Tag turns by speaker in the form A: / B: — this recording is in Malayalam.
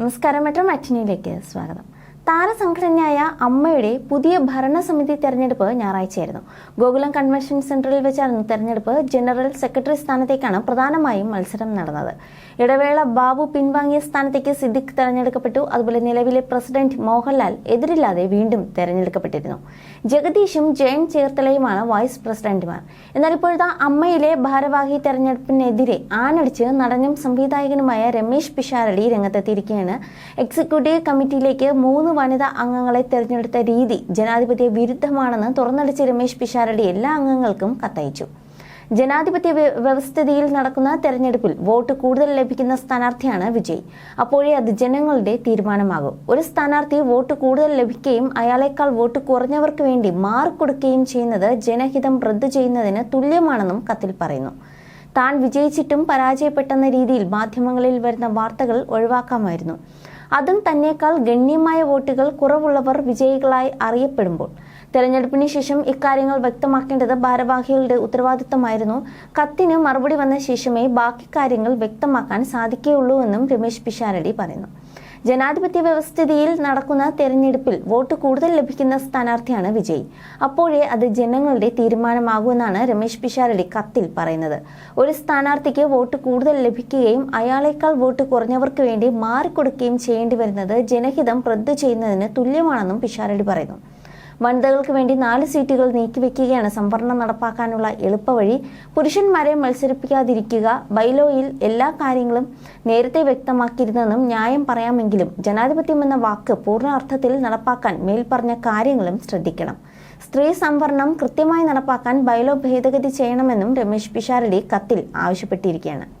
A: നമസ്കാരം മെട്രോ മാറ്റിനിയിലേക്ക് സ്വാഗതം താരസംഘടനയായ അമ്മയുടെ പുതിയ ഭരണസമിതി തെരഞ്ഞെടുപ്പ് ഞായറാഴ്ചയായിരുന്നു. ഗോകുലം കൺവെൻഷൻ സെന്ററിൽ വെച്ചായിരുന്നു തെരഞ്ഞെടുപ്പ്. ജനറൽ സെക്രട്ടറി സ്ഥാനത്തേക്കാണ് പ്രധാനമായും മത്സരം നടന്നത്. ഇടവേള ബാബു പിൻവാങ്ങിയ സ്ഥാനത്തേക്ക് സിദ്ദിഖ് തെരഞ്ഞെടുക്കപ്പെട്ടു. അതുപോലെ നിലവിലെ പ്രസിഡന്റ് മോഹൻലാൽ എതിരില്ലാതെ വീണ്ടും തെരഞ്ഞെടുക്കപ്പെട്ടിരുന്നു. ജഗദീഷും ജയൻ ചേർത്തലയുമാണ് വൈസ് പ്രസിഡന്റുമാർ. എന്നാൽ ഇപ്പോഴത്തെ അമ്മയിലെ ഭാരവാഹി തെരഞ്ഞെടുപ്പിനെതിരെ ആനടിച്ച് നടനും സംവിധായകനുമായ രമേശ് പിഷാരടി രംഗത്തെത്തിയിരിക്കുകയാണ്. എക്സിക്യൂട്ടീവ് കമ്മിറ്റിയിലേക്ക് മൂന്ന് വനിതാ അംഗങ്ങളെ തെരഞ്ഞെടുത്ത രീതി ജനാധിപത്യ വിരുദ്ധമാണെന്ന് തുറന്നടിച്ച് രമേശ് പിഷാരടി എല്ലാ അംഗങ്ങൾക്കും കത്തയച്ചു. ജനാധിപത്യ വ്യ- വ്യവസ്ഥിതിയിൽ നടക്കുന്ന തെരഞ്ഞെടുപ്പിൽ വോട്ട് കൂടുതൽ ലഭിക്കുന്ന സ്ഥാനാർത്ഥിയാണ് വിജയ്. അപ്പോഴേ അത് ജനങ്ങളുടെ തീരുമാനമാകും. ഒരു സ്ഥാനാർത്ഥി വോട്ട് കൂടുതൽ ലഭിക്കുകയും അയാളെക്കാൾ വോട്ട് കുറഞ്ഞവർക്ക് വേണ്ടി മാറിക്കൊടുക്കുകയും ചെയ്യുന്നത് ജനഹിതം റദ്ദു ചെയ്യുന്നതിന് തുല്യമാണെന്നും കത്തിൽ പറയുന്നു. താൻ വിജയിച്ചിട്ടും പരാജയപ്പെട്ടെന്ന രീതിയിൽ മാധ്യമങ്ങളിൽ വരുന്ന വാർത്തകൾ ഒഴിവാക്കാമായിരുന്നു. അതും തന്നെക്കാൾ ഗണ്യമായ വോട്ടുകൾ കുറവുള്ളവർ വിജയികളായി അറിയപ്പെടുമ്പോൾ. തെരഞ്ഞെടുപ്പിന് ശേഷം ഇക്കാര്യങ്ങൾ വ്യക്തമാക്കേണ്ടത് ഭാരവാഹികളുടെ ഉത്തരവാദിത്തമായിരുന്നു കത്തിന് മറുപടി വന്ന ശേഷമേ ബാക്കി കാര്യങ്ങൾ വ്യക്തമാക്കാൻ സാധിക്കുകയുള്ളൂ എന്നും രമേശ് പിഷാരടി പറയുന്നു. ജനാധിപത്യ വ്യവസ്ഥിതിയിൽ നടക്കുന്ന തെരഞ്ഞെടുപ്പിൽ വോട്ട് കൂടുതൽ ലഭിക്കുന്ന സ്ഥാനാർത്ഥിയാണ് വിജയി. അപ്പോഴേ അത് ജനങ്ങളുടെ തീരുമാനമാകുമെന്നാണ് രമേശ് പിഷാരടി കത്തിൽ പറയുന്നത്. ഒരു സ്ഥാനാർത്ഥിക്ക് വോട്ട് കൂടുതൽ ലഭിക്കുകയും അയാളേക്കാൾ വോട്ട് കുറഞ്ഞവർക്ക് വേണ്ടി മാറിക്കൊടുക്കുകയും ചെയ്യേണ്ടി വരുന്നത് ജനഹിതം റദ്ദു ചെയ്യുന്നതിന് തുല്യമാണെന്നും പിഷാരടി പറയുന്നു. വനിതകൾക്ക് വേണ്ടി നാല് സീറ്റുകൾ നീക്കിവെക്കുകയാണ് സംവരണം നടപ്പാക്കാനുള്ള എളുപ്പവഴി. പുരുഷന്മാരെ മത്സരിപ്പിക്കാതിരിക്കുക ബൈലോയിൽ എല്ലാ കാര്യങ്ങളും നേരത്തെ വ്യക്തമാക്കിയിരുന്നെന്നും ന്യായം പറയാമെങ്കിലും ജനാധിപത്യം എന്ന വാക്ക് പൂർണ അർത്ഥത്തിൽ നടപ്പാക്കാൻ മേൽപ്പറഞ്ഞ കാര്യങ്ങളും ശ്രദ്ധിക്കണം. സ്ത്രീ സംവരണം കൃത്യമായി നടപ്പാക്കാൻ ബൈലോ ഭേദഗതി ചെയ്യണമെന്നും രമേശ് പിഷാരടി കത്തിൽ ആവശ്യപ്പെട്ടിരിക്കുകയാണ്.